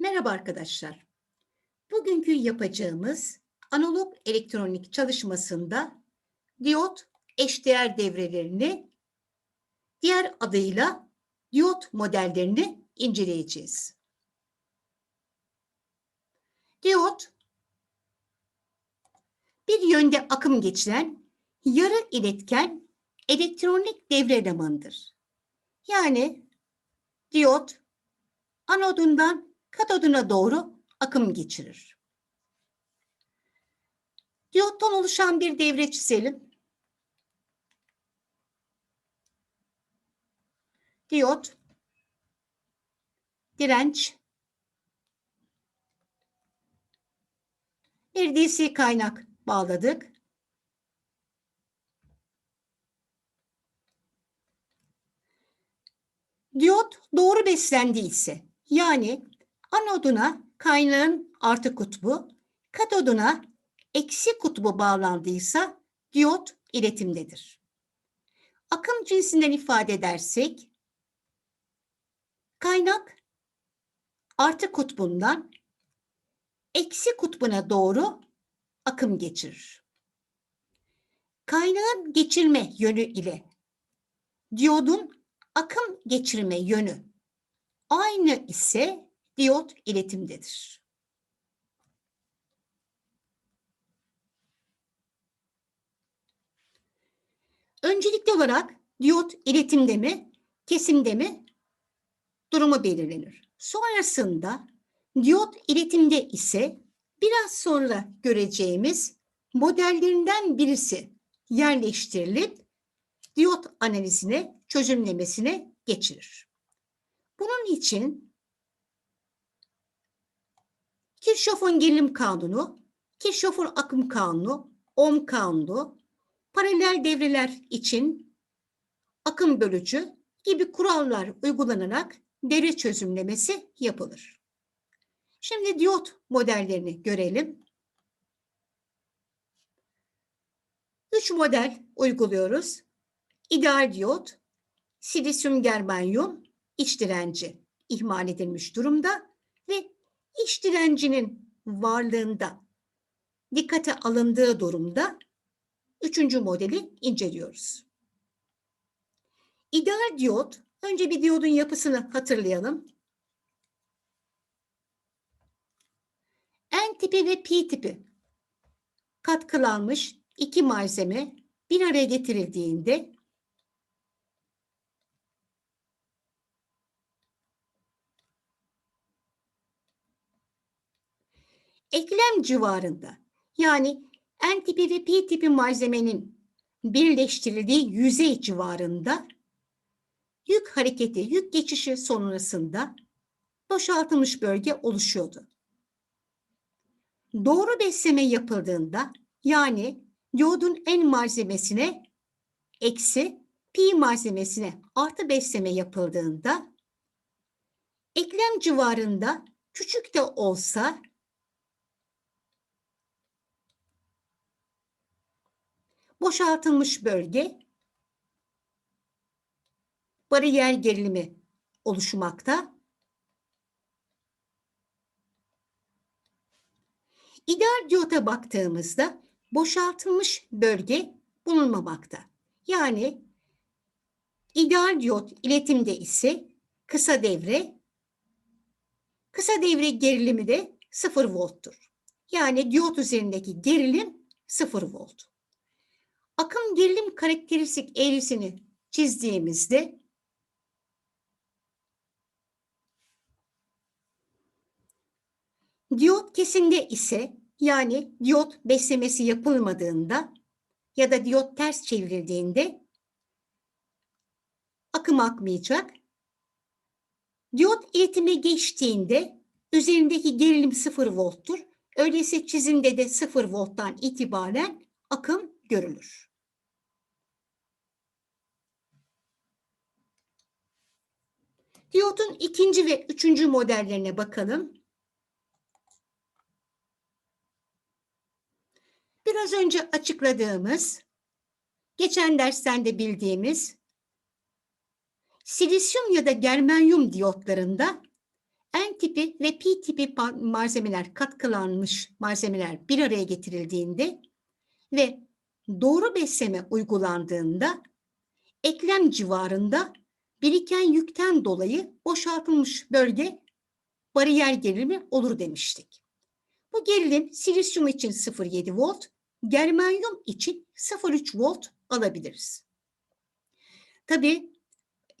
Merhaba arkadaşlar. Bugünkü yapacağımız analog elektronik çalışmasında diyot eşdeğer devrelerini diğer adıyla diyot modellerini inceleyeceğiz. Diyot bir yönde akım geçiren yarı iletken elektronik devre elemanıdır. Yani diyot anodundan katoduna doğru akım geçirir. Diyottan oluşan bir devre çizelim. Diyot, direnç, bir DC kaynak bağladık. Diyot doğru beslendiyse yani anoduna kaynağın artı kutbu, katoduna eksi kutbu bağlandıysa diyot iletimdedir. Akım cinsinden ifade edersek kaynak artı kutbundan eksi kutbuna doğru akım geçirir. Kaynağın geçirme yönü ile diyodun akım geçirme yönü aynı ise diyot iletimdedir. Öncelikli olarak diyot iletimde mi, kesimde mi durumu belirlenir. Sonrasında diyot iletimde ise biraz sonra göreceğimiz modellerinden birisi yerleştirilip diyot analizine, çözümlemesine geçirir. Bunun için Kirchhoff'un gerilim kanunu, Kirchhoff'un akım kanunu, Ohm kanunu, paralel devreler için akım bölücü gibi kurallar uygulanarak devre çözümlemesi yapılır. Şimdi diyot modellerini görelim. Üç model uyguluyoruz. İdeal diyot, silisyum germanyum, iç direnci ihmal edilmiş durumda ve iç direncinin varlığında dikkate alındığı durumda üçüncü modeli inceliyoruz. İdeal diyot, önce bir diyodun yapısını hatırlayalım. N tipi ve P tipi katkılanmış iki malzeme bir araya getirildiğinde eklem civarında yani N tipi ve P tipi malzemenin birleştirildiği yüzey civarında yük hareketi, yük geçişi sonrasında boşaltılmış bölge oluşuyordu. Doğru besleme yapıldığında yani diyodun N malzemesine eksi pi malzemesine artı besleme yapıldığında eklem civarında küçük de olsa boşaltılmış bölge bariyer gerilimi oluşmakta. İdeal diyota baktığımızda boşaltılmış bölge bulunmamakta. Yani ideal diyot iletimde ise kısa devre, kısa devre gerilimi de 0 volttur. Yani diyot üzerindeki gerilim 0 volt. Akım gerilim karakteristik eğrisini çizdiğimizde diyot kesinde ise yani diyot beslemesi yapılmadığında ya da diyot ters çevrildiğinde akım akmayacak. Diyot iletime geçtiğinde üzerindeki gerilim 0 volttur. Öyleyse çizimde de 0 volttan itibaren akım görülür. Diyotun ikinci ve üçüncü modellerine bakalım. Biraz önce açıkladığımız, geçen dersten de bildiğimiz silisyum ya da germanyum diyotlarında N tipi ve P tipi malzemeler, katkılanmış malzemeler bir araya getirildiğinde ve doğru besleme uygulandığında eklem civarında biriken yükten dolayı boşaltılmış bölge bariyer gerilimi olur demiştik. Bu gerilim silisyum için 0,7 volt, germanyum için 0,3 volt alabiliriz. Tabii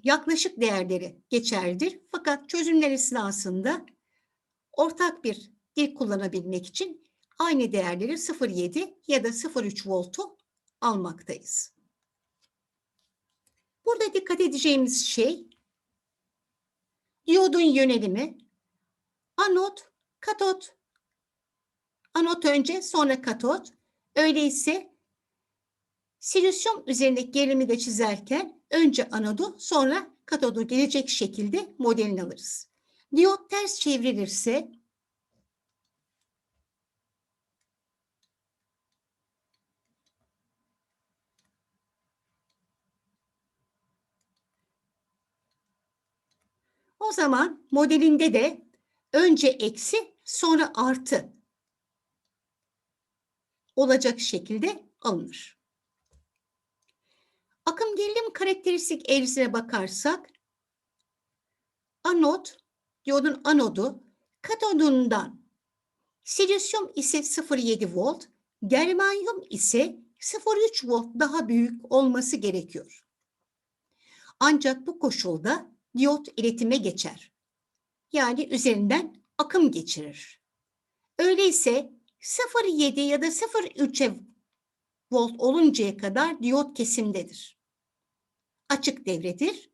yaklaşık değerleri geçerlidir fakat çözümler esnasında ortak bir dil kullanabilmek için aynı değerleri 0,7 ya da 0,3 voltu almaktayız. Burada dikkat edeceğimiz şey diyodun yönelimi anot, katot. Anot önce sonra katot. Öyleyse silisyum üzerindeki gerilimi de çizerken önce anodu sonra katodu gelecek şekilde modelini alırız. Diyot ters çevrilirse O zaman modelinde de önce eksi sonra artı olacak şekilde alınır. Akım gerilim karakteristik eğrisine bakarsak anot, diyodun anodu katodundan silisyum ise 0,7 volt, germanyum ise 0,3 volt daha büyük olması gerekiyor. Ancak bu koşulda diyot iletime geçer. Yani üzerinden akım geçirir. Öyleyse 0,7 ya da 0,3'e volt oluncaya kadar diyot kesimdedir. Açık devredir,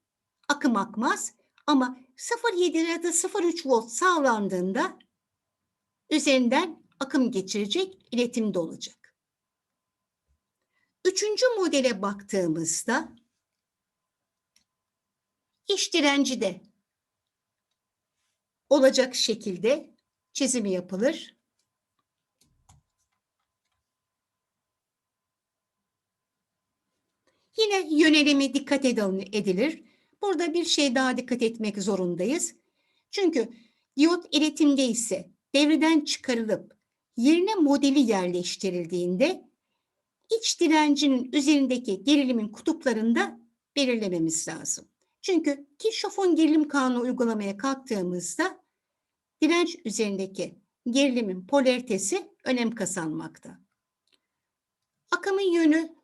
akım akmaz ama 0,7 ya da 0,3 volt sağlandığında üzerinden akım geçirecek iletimde olacak. Üçüncü modele baktığımızda iş direnci de olacak şekilde çizimi yapılır. Yine yönelimi dikkat edilir. Burada bir şey daha dikkat etmek zorundayız. Çünkü diyot iletimde ise devreden çıkarılıp yerine modeli yerleştirildiğinde iç direncinin üzerindeki gerilimin kutuplarında belirlememiz lazım. Çünkü Kirchhoff'un gerilim kanunu uygulamaya kalktığımızda direnç üzerindeki gerilimin polaritesi önem kazanmakta. Akımın yönü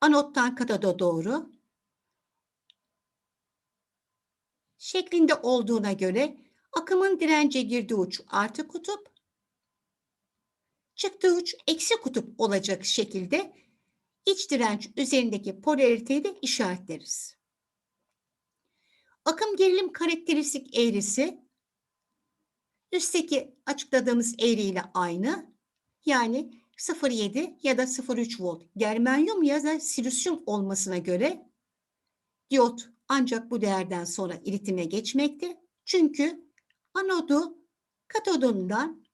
anottan katoda doğru şeklinde olduğuna göre akımın dirence girdiği uç artı kutup, çıktığı uç eksi kutup olacak şekilde iç direnç üzerindeki polariteyi de işaretleriz. Akım gerilim karakteristik eğrisi üstteki açıkladığımız eğriyle aynı. Yani 0,7 ya da 0,3 volt germanyum ya da silisyum olmasına göre diyot ancak bu değerden sonra iletime geçmekte. Çünkü anodu katodundan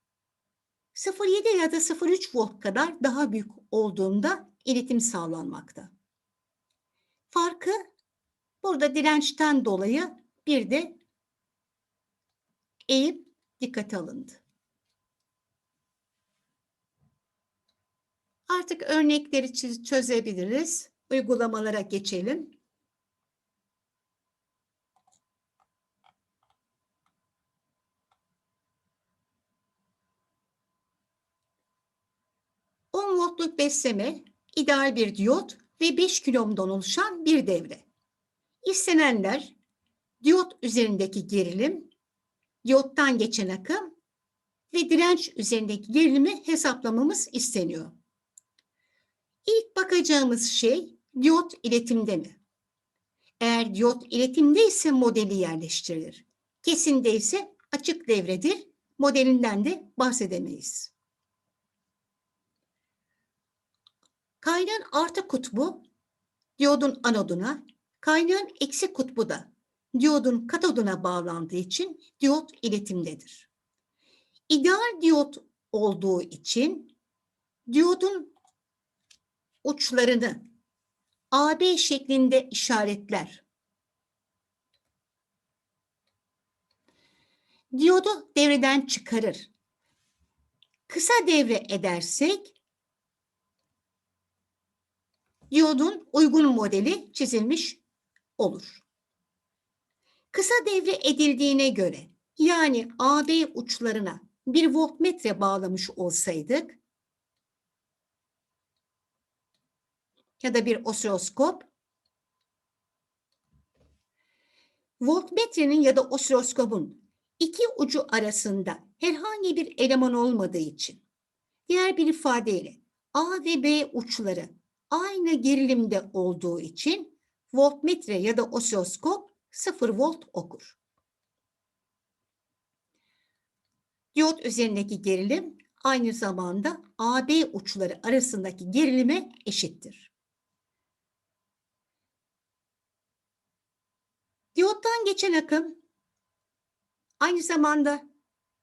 0,7 ya da 0,3 volt kadar daha büyük olduğunda iletim sağlanmakta. Farkı burada dirençten dolayı bir de eğim dikkate alındı. Artık örnekleri çözebiliriz. Uygulamalara geçelim. Voltluk besleme, ideal bir diyot ve 5 kilomdan oluşan bir devre. İstenenler diyot üzerindeki gerilim, diyottan geçen akım ve direnç üzerindeki gerilimi hesaplamamız isteniyor. İlk bakacağımız şey diyot iletimde mi? Eğer diyot iletimde ise modeli yerleştirilir. Kesinde ise açık devredir. Modelinden de bahsedemeyiz. Kaynağın artı kutbu diyodun anoduna, kaynağın eksi kutbu da diyodun katoduna bağlandığı için diyot iletimdedir. İdeal diyot olduğu için diyodun uçlarını AB şeklinde işaretler. Diyodu devreden çıkarır. Kısa devre edersek diyodun uygun modeli çizilmiş olur. Kısa devre edildiğine göre yani AB uçlarına bir voltmetre bağlamış olsaydık ya da bir osiloskop voltmetrenin ya da osiloskopun iki ucu arasında herhangi bir eleman olmadığı için diğer bir ifadeyle A ve B uçları aynı gerilimde olduğu için voltmetre ya da osiloskop 0 volt okur. Diyot üzerindeki gerilim aynı zamanda AB uçları arasındaki gerilime eşittir. Diyottan geçen akım aynı zamanda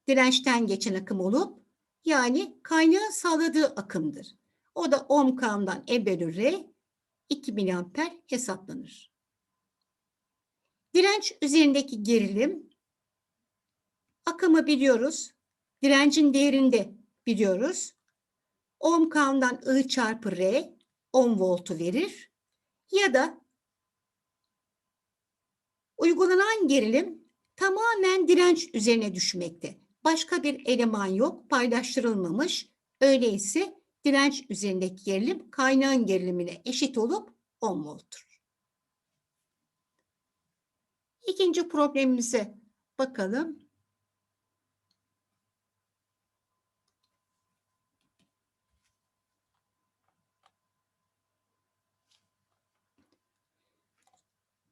dirençten geçen akım olup yani kaynağın sağladığı akımdır. O da ohm kanundan E bölü R 2 miliamper hesaplanır. Direnç üzerindeki gerilim akımı biliyoruz. Direncin değerini de biliyoruz. Ohm kanundan I çarpı R 10 voltu verir. Ya da uygulanan gerilim tamamen direnç üzerine düşmekte. Başka bir eleman yok, paylaştırılmamış. Öyleyse direnç üzerindeki gerilim kaynağın gerilimine eşit olup 10 volttur. İkinci problemimize bakalım.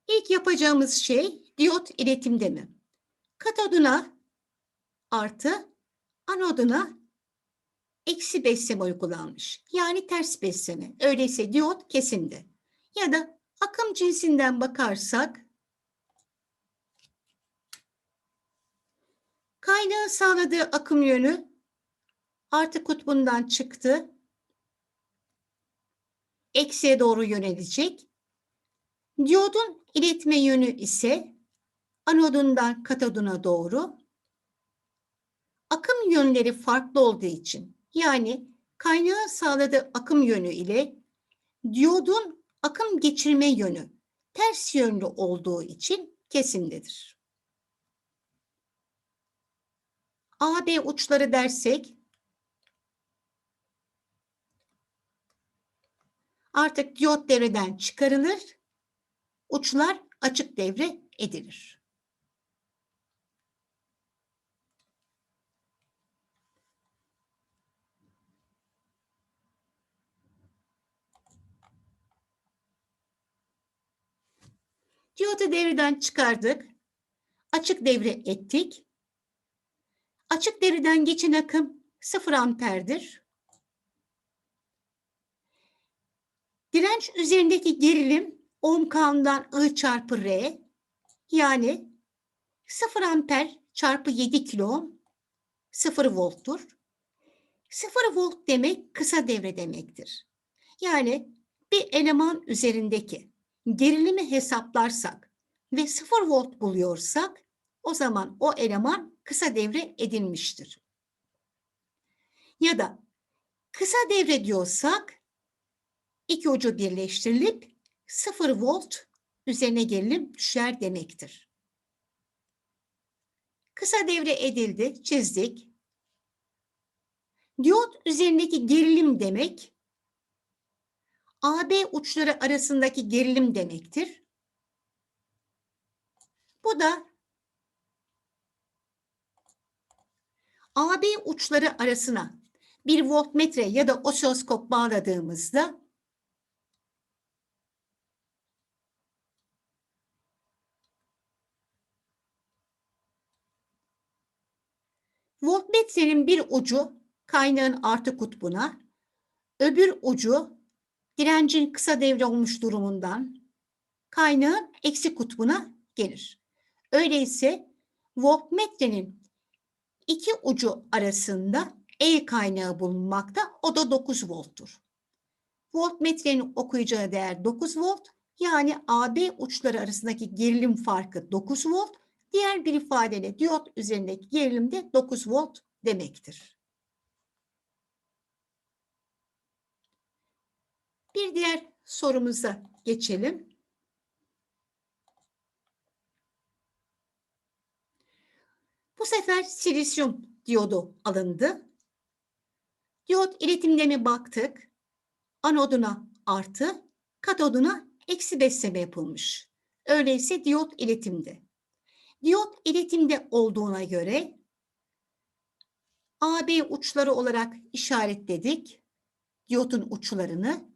İlk yapacağımız şey diyot iletimde mi? Katoduna artı anoduna eksi besleme uygulanmış. Yani ters besleme. Öyleyse diyot kesindi. Ya da akım cinsinden bakarsak kaynağın sağladığı akım yönü artı kutbundan çıktı. Eksiye doğru yönelecek. Diyodun iletme yönü ise anodundan katoduna doğru. Akım yönleri farklı olduğu için yani kaynağın sağladığı akım yönü ile diyodun akım geçirme yönü ters yönlü olduğu için kesindedir. AB uçları dersek artık diyot devreden çıkarılır uçlar açık devre edilir. Diyodu devreden çıkardık. Açık devre ettik. Açık devreden geçen akım 0 amperdir. Direnç üzerindeki gerilim ohm kanundan I çarpı R yani 0 amper çarpı 7 kilo ohm 0 volttur. 0 volt demek kısa devre demektir. Yani bir eleman üzerindeki gerilimi hesaplarsak ve 0 volt buluyorsak o zaman o eleman kısa devre edilmiştir. Ya da kısa devre diyorsak iki ucu birleştirilip 0 volt üzerine gerilim düşer demektir. Kısa devre edildi, çizdik. Diyot üzerindeki gerilim demek AB uçları arasındaki gerilim demektir. Bu da AB uçları arasına bir voltmetre ya da osiloskop bağladığımızda voltmetrenin bir ucu kaynağın artı kutbuna, öbür ucu direncin kısa devre olmuş durumundan kaynağın eksi kutbuna gelir. Öyleyse voltmetrenin iki ucu arasında E kaynağı bulunmakta. O da 9 volttur. Voltmetrenin okuyacağı değer 9 volt. Yani AB uçları arasındaki gerilim farkı 9 volt. Diğer bir ifadeyle diyot üzerindeki gerilim de 9 volt demektir. Bir diğer sorumuza geçelim. Bu sefer silisyum diyodu alındı. Diyot iletimlerine baktık. Anoduna artı, katoduna eksi besleme yapılmış. Öyleyse diyot iletimde. Diyot iletimde olduğuna göre AB uçları olarak işaretledik. Diyotun uçlarını.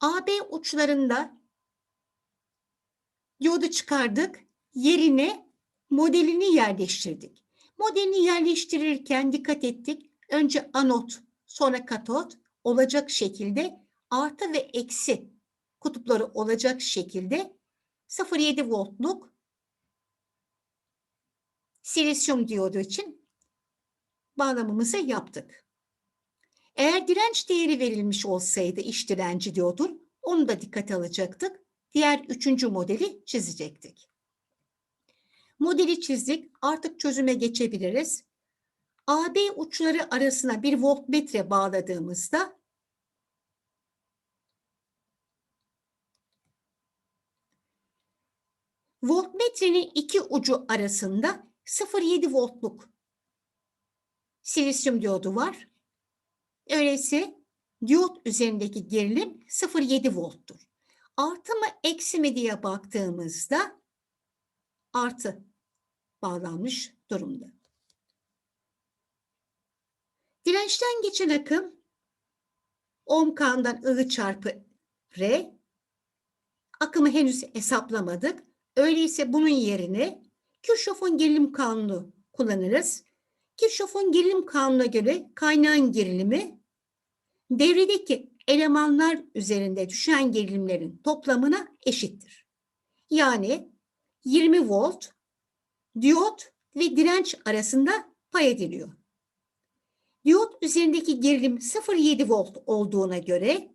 AB uçlarında diyodu çıkardık. Yerine modelini yerleştirdik. Modelini yerleştirirken dikkat ettik. Önce anot, sonra katot olacak şekilde artı ve eksi kutupları olacak şekilde 0.7 voltluk silisyum diyodu için bağlamımızı yaptık. Eğer direnç değeri verilmiş olsaydı iş direnci diyodun onu da dikkate alacaktık. Diğer üçüncü modeli çizecektik. Modeli çizdik. Artık çözüme geçebiliriz. AB uçları arasına bir voltmetre bağladığımızda voltmetrenin iki ucu arasında 0.7 voltluk silisyum diyodu var. Öyleyse diyot üzerindeki gerilim 0.7 volttur. Artı mı eksi mi diye baktığımızda artı bağlanmış durumda. Dirençten geçen akım ohm kandan I çarpı R. Akımı henüz hesaplamadık. Öyleyse bunun yerine Kirchhoff'un gerilim kanunu kullanırız. Kirchhoff'un gerilim kanununa göre kaynağın gerilimi devredeki elemanlar üzerinde düşen gerilimlerin toplamına eşittir. Yani 20 volt diyot ve direnç arasında pay ediliyor. Diyot üzerindeki gerilim 0.7 volt olduğuna göre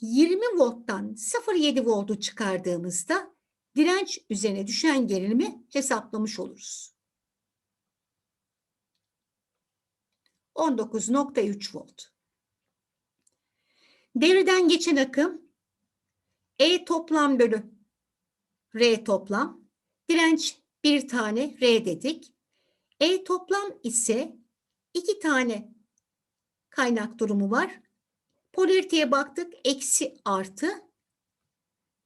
20 volttan 0.7 voltu çıkardığımızda direnç üzerine düşen gerilimi hesaplamış oluruz. 19.3 volt. Devreden geçen akım E toplam bölü R toplam. Direnç bir tane R dedik. E toplam ise iki tane kaynak durumu var. Polariteye baktık. Eksi artı.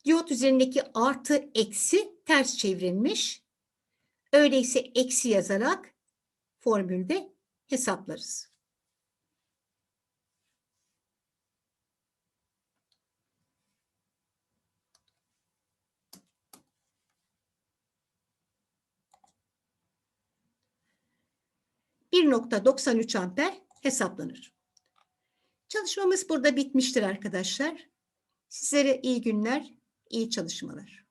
Diyot üzerindeki artı eksi ters çevrilmiş. Öyleyse eksi yazarak formülde hesaplarız. %1.93 amper hesaplanır. Çalışmamız burada bitmiştir arkadaşlar. Sizlere iyi günler, iyi çalışmalar.